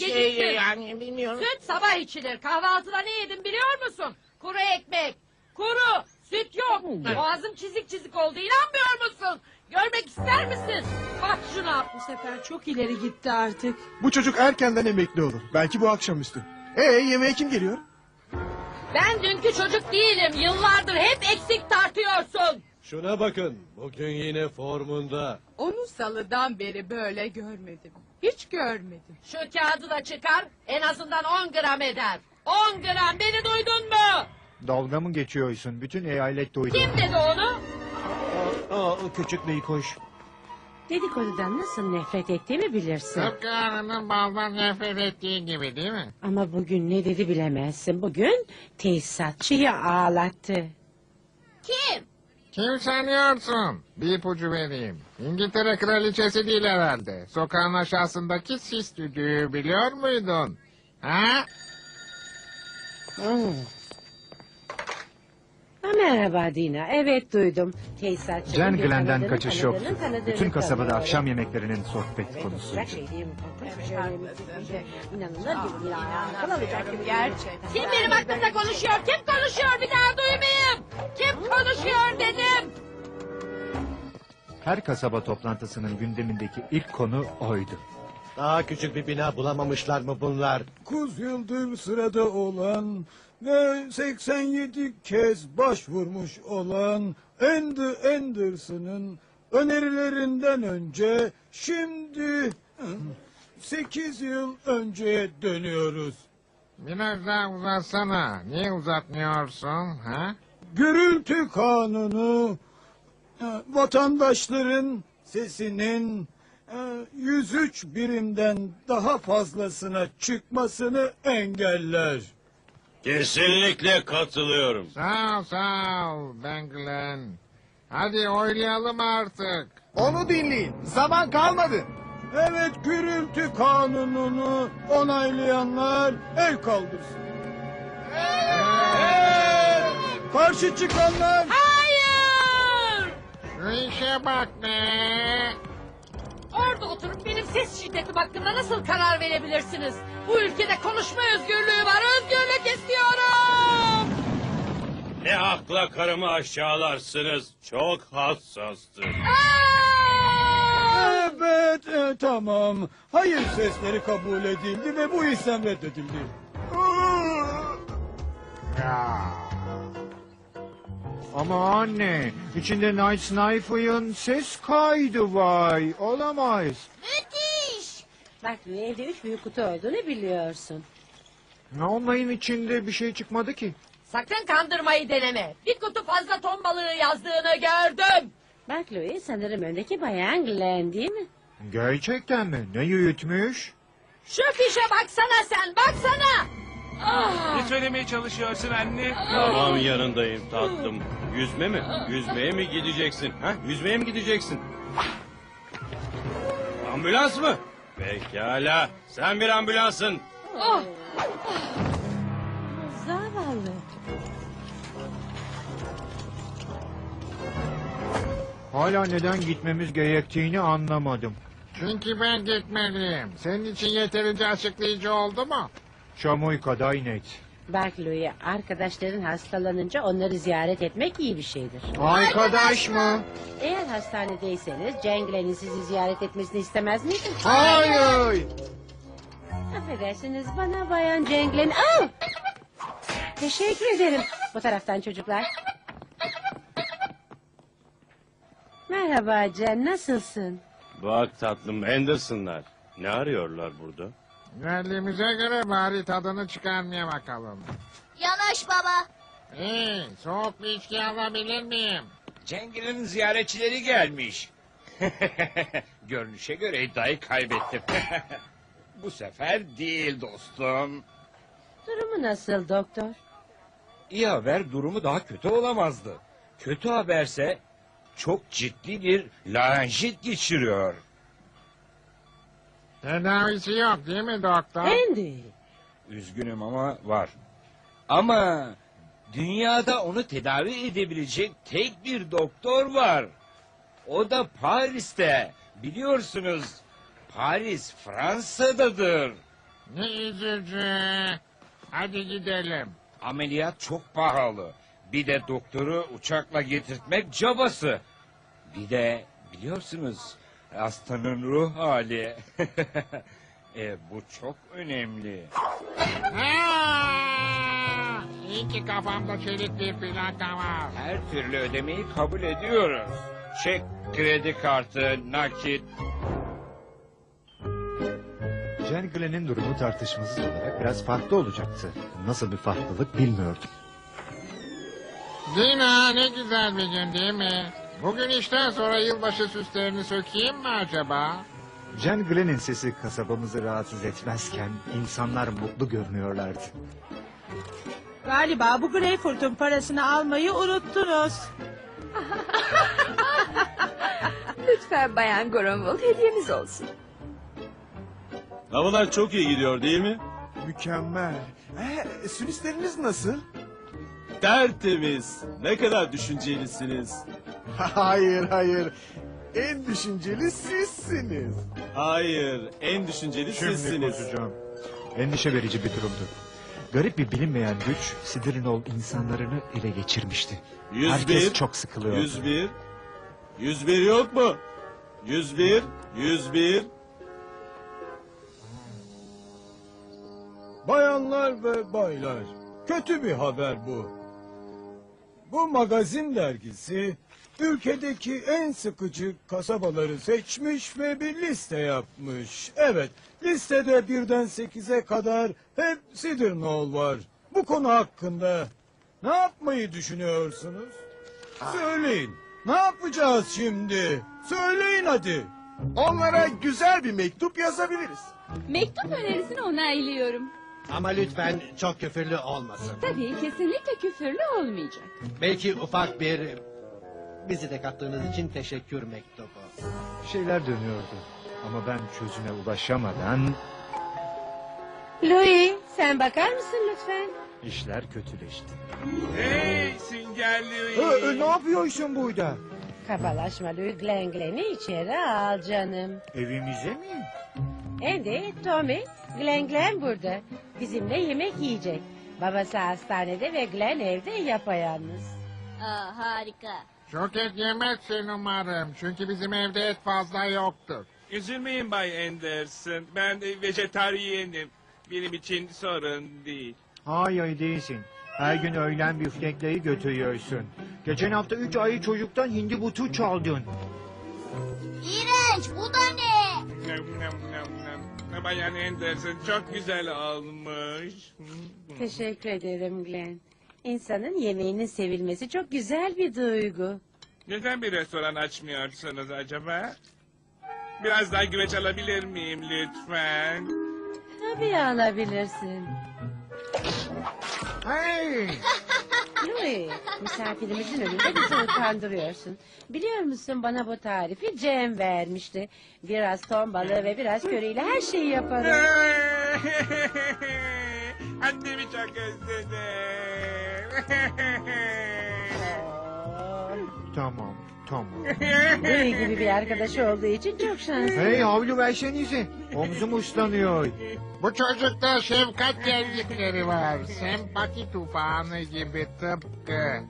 Şey Geciktin. yani bilmiyorum. Süt sabah içilir. Kahvaltıda ne yedim biliyor musun? Kuru ekmek. Kuru. Süt yok. Boğazım çizik çizik oldu. İnanmıyor musun? Görmek ister misin? Bak şuna. Bu sefer çok ileri gitti artık. Bu çocuk erkenden emekli olur. Belki bu akşamüstü. Ee yemeğe kim geliyor? Ben dünkü çocuk değilim. Yıllardır hep eksik tartıyorsun. Şuna bakın. Bugün yine formunda. Onu salıdan beri böyle görmedim. Hiç görmedim. Şu kağıdı da çıkar. En azından 10 gram eder. 10 gram beni duydun mu? Dalga mı geçiyorsun? Bütün eyalet duydu. Kim dedi onu? Aa, küçük bey koş. Dedikodudan nasıl nefret ettiğimi bilirsin. Tıpkı arının baldan nefret ettiği gibi değil mi? Ama bugün ne dedi bilemezsin. Bugün tesisatçıyı ağlattı. Kim? Kim sanıyorsun? Bir ipucu vereyim. İngiltere kraliçesi değil herhalde. Sokağın aşağısındaki sis düdüğü biliyor muydun? Ha? Hmm. Ha, merhaba Dina. Evet duydum. Tesisatçı. Jen bugün Glenn'den tanıdığını, kaçış yok. tanıdığını, tanıdığını Bütün kasabada tanıyor. akşam yemeklerinin sohbet konusuydu. bırak şey diyeyim. Şöyle haklısın. İnanılır gibi değil. Akıl alacak gibi. Gerçekten. Kim benim hakkımda konuşuyor? Kim konuşuyor? Bir daha duymayayım. Kim konuşuyor dedim. Her kasaba toplantısının gündemindeki ilk konu oydu. Daha küçük bir bina bulamamışlar mı bunlar? 9 yıldır sırada olan ve 87 kez başvurmuş olan Andy Anderson'ın önerilerinden önce şimdi 8 yıl önceye dönüyoruz. Biraz daha uzatsana. Niye uzatmıyorsun? Ha? Gürültü kanunu e, vatandaşların sesinin e, 103 birimden daha fazlasına çıkmasını engeller. Kesinlikle katılıyorum. Sağ ol sağ ol Ben Glenn. Hadi oylayalım artık. Onu dinleyin. Zaman kalmadı. Evet gürültü kanununu onaylayanlar el kaldırsın. Evet. Karşı çıkanlar Hayır! Şu işe bak be. Orada oturup benim ses şiddetim hakkında nasıl karar verebilirsiniz? Bu ülkede konuşma özgürlüğü var. Özgürlük istiyorum. Ne hakla karımı aşağılarsınız? Çok hassastır. Aa! Evet e, tamam. Hayır sesleri kabul edildi ve bu isyan reddedildi. Ama anne, içinde Night Sniper'ın ses kaydı vay. Olamaz. Bak evde üç büyük kutu olduğunu biliyorsun. Onların içinde bir şey çıkmadı ki. Sakın kandırmayı deneme. Bir kutu fazla ton balığı yazdığını gördüm. Bak Louis sanırım öndeki bayan Glenn değil mi? Gerçekten mi? Ne yürütmüş? Şu fişe baksana sen baksana. Ah! Ne söylemeye çalışıyorsun anne? Tamam yanındayım tatlım. Yüzme mi? Yüzmeye mi gideceksin? Ha? Yüzmeye mi gideceksin? Ambulans mı? Pekala. Sen bir ambulansın. Oh! Zavallı. Hala neden gitmemiz gerektiğini anlamadım. Çünkü ben gitmeliyim. Senin için yeterince açıklayıcı oldu mu? Çamuy kadar net. Louis arkadaşların hastalanınca onları ziyaret etmek iyi bir şeydir. Arkadaş mı? Eğer hastanedeyseniz Jane Glenn'in sizi ziyaret etmesini istemez miydin? Hayır. Affedersiniz bana bayan Jane Glenn. Aa! Teşekkür ederim. Bu taraftan çocuklar. Merhaba Jen nasılsın? Bak tatlım Anderson'lar. Ne arıyorlar burada? Geldiğimize göre bari tadını çıkarmaya bakalım. Yanaş baba. İyi, soğuk bir içki alabilir miyim? Cengil'in ziyaretçileri gelmiş. Görünüşe göre iddiayı kaybettim. Bu sefer değil dostum. Durumu nasıl doktor? İyi haber durumu daha kötü olamazdı. Kötü haberse çok ciddi bir larenjit geçiriyor. Tedavisi yok değil mi doktor? Andy. Üzgünüm ama var. Ama dünyada onu tedavi edebilecek tek bir doktor var. O da Paris'te. Biliyorsunuz Paris Fransa'dadır. Ne üzücü. Hadi gidelim. Ameliyat çok pahalı. Bir de doktoru uçakla getirtmek cabası. Bir de biliyorsunuz hastanın ruh hali. e, bu çok önemli. Aa! İyi ki kafamda çelik bir plaka var. Her türlü ödemeyi kabul ediyoruz. Çek, kredi kartı, nakit. Jen Glenn'in durumu tartışmasız olarak biraz farklı olacaktı. Nasıl bir farklılık bilmiyordum. Dina ne güzel bir gün değil mi? Bugün işten sonra yılbaşı süslerini sökeyim mi acaba? Jen Glenn'in sesi kasabamızı rahatsız etmezken insanlar mutlu görünüyorlardı. Galiba bu Greyfurt'un parasını almayı unuttunuz. Lütfen Bayan Gronwald hediyemiz olsun. Havalar çok iyi gidiyor değil mi? Mükemmel. Ee, sülüsleriniz nasıl? Tertemiz. Ne kadar düşüncelisiniz. hayır hayır. En düşünceli sizsiniz. Hayır, en düşünceli Şimdi sizsiniz. kusacağım. Endişe verici bir durumdu. Garip bir bilinmeyen güç Sidrinol insanlarını ele geçirmişti. 101, Herkes çok sıkılıyordu. 101, 101 yok mu? 101, 101. Bayanlar ve baylar, kötü bir haber bu. Bu magazin dergisi ülkedeki en sıkıcı kasabaları seçmiş ve bir liste yapmış. Evet, listede birden sekize kadar hep Sidernol var. Bu konu hakkında ne yapmayı düşünüyorsunuz? Söyleyin, ne yapacağız şimdi? Söyleyin hadi. Onlara güzel bir mektup yazabiliriz. Mektup önerisini onaylıyorum. Ama lütfen çok küfürlü olmasın. Tabii kesinlikle küfürlü olmayacak. Belki ufak bir... Bizi de kattığınız için teşekkür mektubu. Şeyler dönüyordu. Ama ben çözüme ulaşamadan Louis sen bakar mısın lütfen? işler kötüleşti. Hey Sünger Ee, ne yapıyorsun burada? Kabalaşma Louis Glen Glen'i içeri al canım. Evimize mi? Andy, Tommy, Glen Glen burada. Bizimle yemek yiyecek. Babası hastanede ve Glen evde yapayalnız. Aa, harika. Çok et yemezsin umarım. Çünkü bizim evde et fazla yoktur. Üzülmeyin Bay Anderson. Ben e, vejetaryenim. Benim için sorun değil. Hayır değilsin. Her gün öğlen büftekleri götürüyorsun. Geçen hafta üç ayı çocuktan hindi butu çaldın. İğrenç bu da ne? Nem, nem, nem, nem. Bayan Anderson çok güzel olmuş. Teşekkür ederim Glen. İnsanın yemeğinin sevilmesi çok güzel bir duygu. Neden bir restoran açmıyorsunuz acaba? Biraz daha güveç alabilir miyim lütfen? Tabii alabilirsin. Hey! Louis, misafirimizin önünde bizi utandırıyorsun. Biliyor musun bana bu tarifi Cem vermişti. Biraz ton balığı ve biraz köriyle her şeyi yaparım. Annemi çok özledim. Tamam, tamam. Louis gibi bir arkadaşı olduğu için çok şanslı. Hey havlu versenize. Omzum ıslanıyor. Bu çocukta şefkat gelgitleri var. Sempati tufanı gibi tıpkı.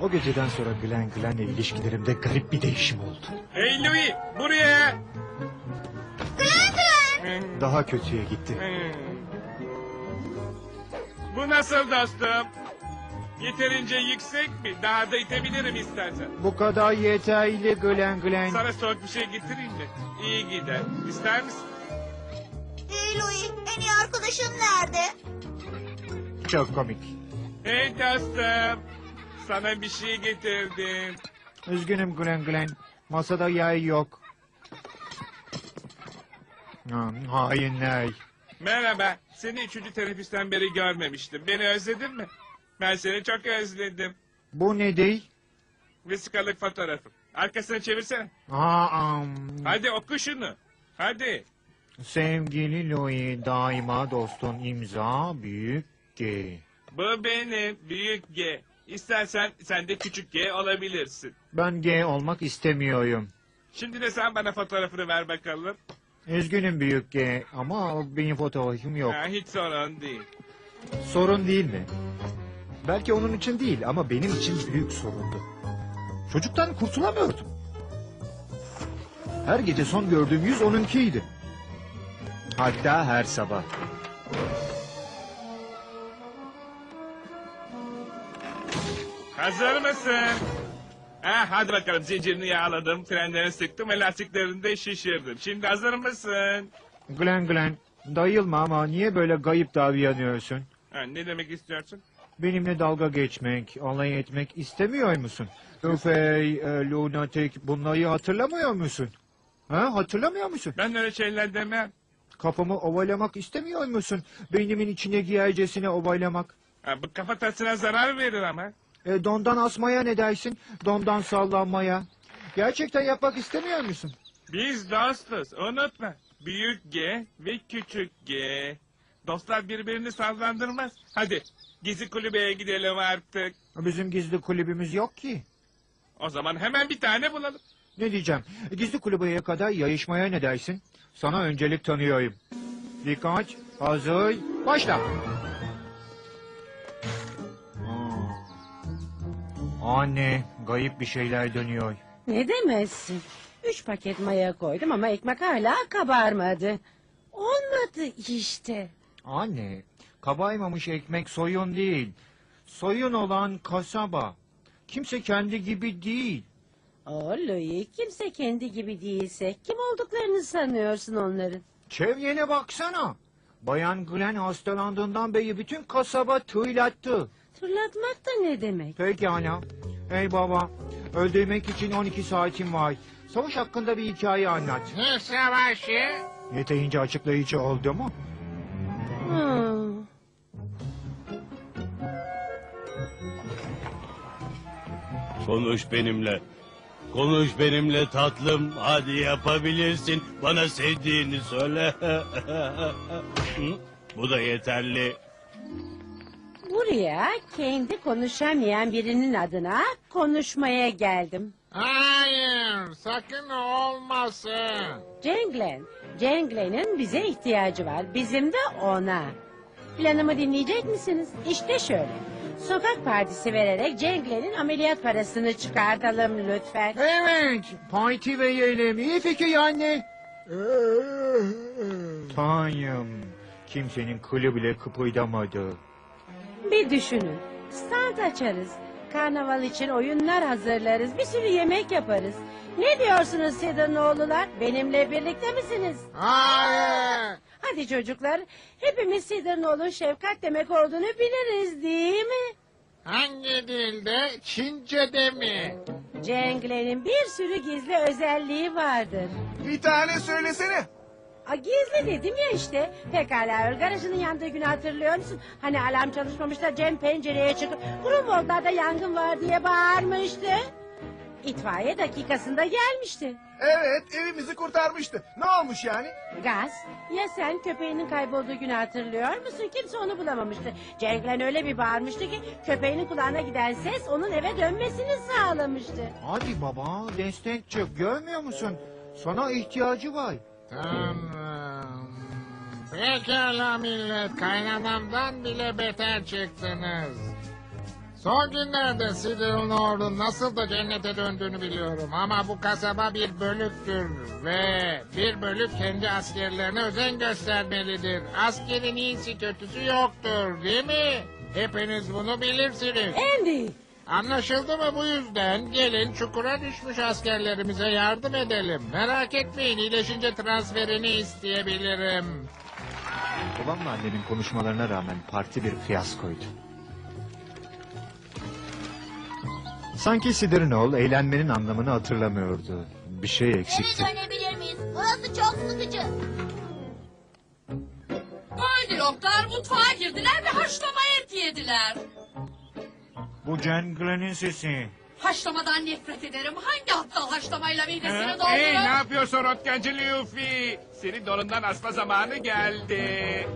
O geceden sonra Glen Glen'le ilişkilerimde garip bir değişim oldu. hey Louis buraya. Daha kötüye gitti. Bu nasıl dostum? Yeterince yüksek mi? Daha da itebilirim istersen. Bu kadar yeterli Glen Glen. Sana soğuk bir şey getireyim mi? İyi gider. İster misin? Hey Louis en iyi arkadaşın nerede? Çok komik. Hey dostum. Sana bir şey getirdim. Üzgünüm Glen Glen. Masada yay yok. Ha, Hainler. Merhaba. Seni üçüncü teneffüsten beri görmemiştim. Beni özledin mi? Ben seni çok özledim. Bu ne değil? Vesikalık fotoğrafı. Arkasını çevirsene. Aa, am, Hadi oku şunu. Hadi. sevgili Louis daima dostun imza büyük G. Bu benim büyük G. İstersen sen de küçük G olabilirsin. Ben G olmak istemiyorum. Şimdi de sen bana fotoğrafını ver bakalım. Üzgünüm büyük G ama benim fotoğrafım yok. Ha, hiç sorun değil. Sorun değil mi? Belki onun için değil ama benim için büyük sorundu. Çocuktan kurtulamıyordum. Her gece son gördüğüm yüz onunkiydi. Hatta her sabah. Hazır mısın? Ha, hadi bakalım zincirini yağladım, frenlerini sıktım ve lastiklerini de şişirdim. Şimdi hazır mısın? Glen Glen, dayılma ama niye böyle gayip davranıyorsun? Ha, ne demek istiyorsun? Benimle dalga geçmek, alay etmek istemiyor musun? Üfey, e, lunatik bunları hatırlamıyor musun? Ha, hatırlamıyor musun? Ben öyle şeyler demem. Kafamı ovalamak istemiyor musun? Beynimin içine giyercesine ovalamak. Ha, bu kafatasına zarar verir ama. E, dondan asmaya ne dersin? Dondan sallanmaya. Gerçekten yapmak istemiyor musun? Biz dostuz, unutma. Büyük G ve küçük G. Dostlar birbirini sallandırmaz. Hadi gizli kulübeye gidelim artık. Bizim gizli kulübümüz yok ki. O zaman hemen bir tane bulalım. Ne diyeceğim? Gizli kulübeye kadar yayışmaya ne dersin? Sana öncelik tanıyorum. Dikkat, hazır, başla. Anne, gayip bir şeyler dönüyor. Ne demezsin? Üç paket maya koydum ama ekmek hala kabarmadı. Olmadı işte. Anne, kabaymamış ekmek soyun değil. Soyun olan kasaba. Kimse kendi gibi değil. O Louis, kimse kendi gibi değilse kim olduklarını sanıyorsun onların? Çevrene baksana. Bayan Glen hastalandığından beri bütün kasaba tığlattı. Tırlatmak da ne demek? Peki ana. Ey baba, öldürmek için 12 saatim var. Savaş hakkında bir hikaye anlat. Ne savaşı? Yeterince açıklayıcı oldu mu? Hmm. Konuş benimle. Konuş benimle tatlım. Hadi yapabilirsin. Bana sevdiğini söyle. Bu da yeterli. Buraya kendi konuşamayan birinin adına konuşmaya geldim. Hayır, sakın olmasın. Cenglen, Cenglen'in bize ihtiyacı var. Bizim de ona. Planımı dinleyecek misiniz? İşte şöyle. Sokak partisi vererek Cenglen'in ameliyat parasını çıkartalım lütfen. Evet, parti verelim. İyi fikir anne. Tanrım, kimsenin kılı bile kıpırdamadı. Bir düşünün. Stand açarız. Karnaval için oyunlar hazırlarız. Bir sürü yemek yaparız. Ne diyorsunuz Sidanoğlular? Benimle birlikte misiniz? Hayır. Hadi çocuklar. Hepimiz Sidanoğlu'nun şefkat demek olduğunu biliriz değil mi? Hangi dilde? Çince'de mi? Cenglen'in bir sürü gizli özelliği vardır. Bir tane söylesene. A, gizli dedim ya işte. Pekala garajının yandığı günü hatırlıyor musun? Hani alarm çalışmamış da Cem pencereye çıkıp Grunwald'da yangın var diye bağırmıştı. İtfaiye dakikasında gelmişti. Evet evimizi kurtarmıştı. Ne olmuş yani? Gaz, ya sen köpeğinin kaybolduğu günü hatırlıyor musun? Kimse onu bulamamıştı. Cenglen öyle bir bağırmıştı ki köpeğinin kulağına giden ses onun eve dönmesini sağlamıştı. Hadi baba, destek çık. Görmüyor musun? Sana ihtiyacı var. Tanrım. Pekala millet, kaynanamdan bile beter çıktınız. Son günlerde Sidon Lord'un nasıl da cennete döndüğünü biliyorum ama bu kasaba bir bölüktür ve bir bölük kendi askerlerine özen göstermelidir. Askerin iyisi kötüsü yoktur değil mi? Hepiniz bunu bilirsiniz. Andy, Anlaşıldı mı bu yüzden? Gelin çukura düşmüş askerlerimize yardım edelim. Merak etmeyin iyileşince transferini isteyebilirim. Babamla annemin konuşmalarına rağmen parti bir fiyaskoydu. Sanki Sidernol eğlenmenin anlamını hatırlamıyordu. Bir şey eksikti. dönebilir miyiz? Burası çok sıkıcı. Goldiloklar mutfağa girdiler ve haşlama et yediler. Bu Jen Glen'in sesi. Haşlamadan nefret ederim. Hangi aptal haşlamayla midesini Ha? doldurur? Hey ne yapıyorsun rotkancı Luffy? Seni donundan asma zamanı geldi.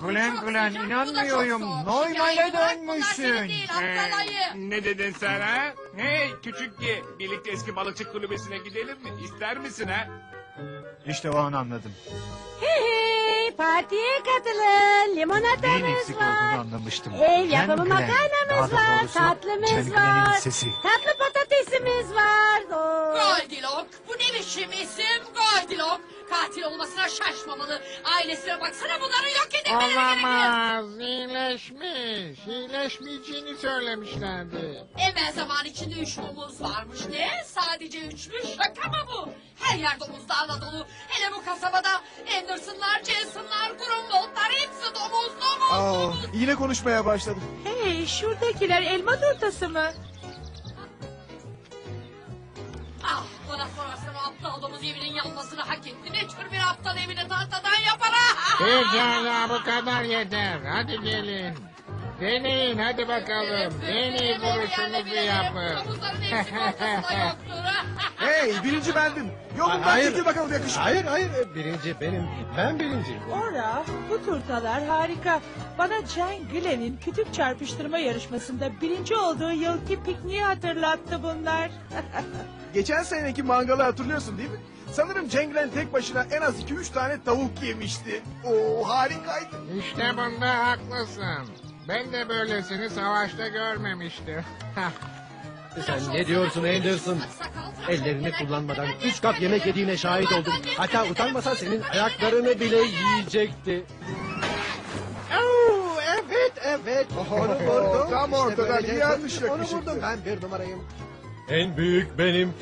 Glen Çok Glen sıcak, bu da inanmıyorum. çok soğuk. Normale Şikayet bırak, bunlar dönmüşsün. senin değil, aptal ayı. ne dedin sen ha? Hey küçük G, birlikte eski balıkçı kulübesine gidelim mi? İster misin ha? İşte o an anladım. Hey partiye katılın. Neyin Limonatamız eksik var. anlamıştım. Ev Ken yapımı Glen, makarnamız daha da var. doğrusu Tatlımız Glen'in var. sesi. Tatlı patatesimiz var. Oo. Goldilok, bu ne biçim isim Goldilok? Katil olmasına şaşmamalı. Ailesine baksana bunları yok edilmeleri gerekiyor. Olamaz. İyileşmiş. İyileşmeyeceğini söylemişlerdi. Evvel zaman içinde üç domuz varmış. Ne? Sadece üçmüş. Şaka mı bu? Her yer domuzlarla dolu. Hele bu kasabada Anderson'lar, Jason'lar, Grunwald'lar hepsi domuz, domuz, Aa, domuz. yine konuşmaya başladım. Hey şuradakiler elma turtası mı? Domuz evinin yanmasını hak etti. Ne tür bir aptal evini tahtadan yapar ha? Pekala bu kadar yeter. Hadi gelin. Deneyin hadi bakalım. En iyi vuruşunuzu yapın. Domuzların hepsi ortasında yoktur. Hey birinci bendim. Yolundan Hayır. çekil bakalım yakışıklı. Hayır hayır birinci benim. Ben birinciyim. Ora bu turtalar harika. Bana Jane Glen'in kütük çarpıştırma yarışmasında birinci olduğu yılki pikniği hatırlattı bunlar. Geçen seneki mangalı hatırlıyorsun değil mi? Sanırım Cengren tek başına en az 2-3 tane tavuk yemişti. Oo harikaydı. İşte bunda haklısın. Ben de böylesini savaşta görmemiştim. Sen ne diyorsun Anderson? Ellerini kullanmadan üç kap yemek yediğine şahit oldum. Hatta utanmasa senin ayaklarını bile yiyecekti. Oo, evet evet. Onu vurdum. Tam ortadan böylece- iyi yanlış Onu yakışıklı. vurdum ben bir numarayım. En büyük benim.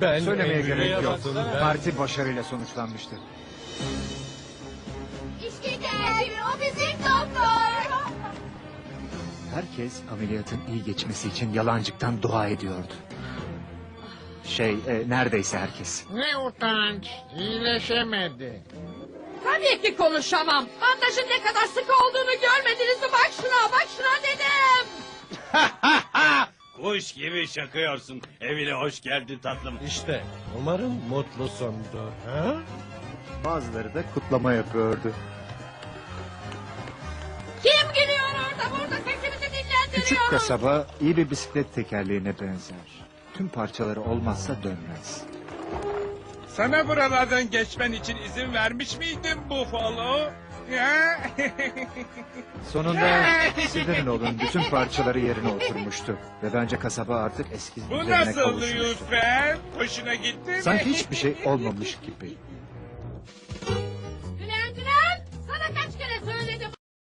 Ben Söylemeye en büyüğe gerek yok. baksana. Parti başarıyla sonuçlanmıştı. İşte geldi. O bizim doktor. Herkes ameliyatın iyi geçmesi için yalancıktan dua ediyordu. Şey, e, neredeyse herkes. ne utanç. İyileşemedi. Tabii ki konuşamam. Bandajın ne kadar sıkı olduğunu görmediniz mi? Bak şuna, bak şuna dedim. Kuş gibi şakıyorsun. Evine hoş geldin tatlım. İşte umarım mutlusundur. Ha? Bazıları da kutlama yapıyordu. Kim gülüyor orada? Burada sesimizi dinlendiriyor. Küçük kasaba iyi bir bisiklet tekerleğine benzer. Tüm parçaları olmazsa dönmez. Sana buralardan geçmen için izin vermiş miydim Buffalo? Ya? Sonunda Sidon'un bütün parçaları yerine oturmuştu. Ve bence kasaba artık eski Bu düzenine nasıl kavuşmuştu. lütfen? Hoşuna gitti mi? Sanki hiçbir şey olmamış gibi.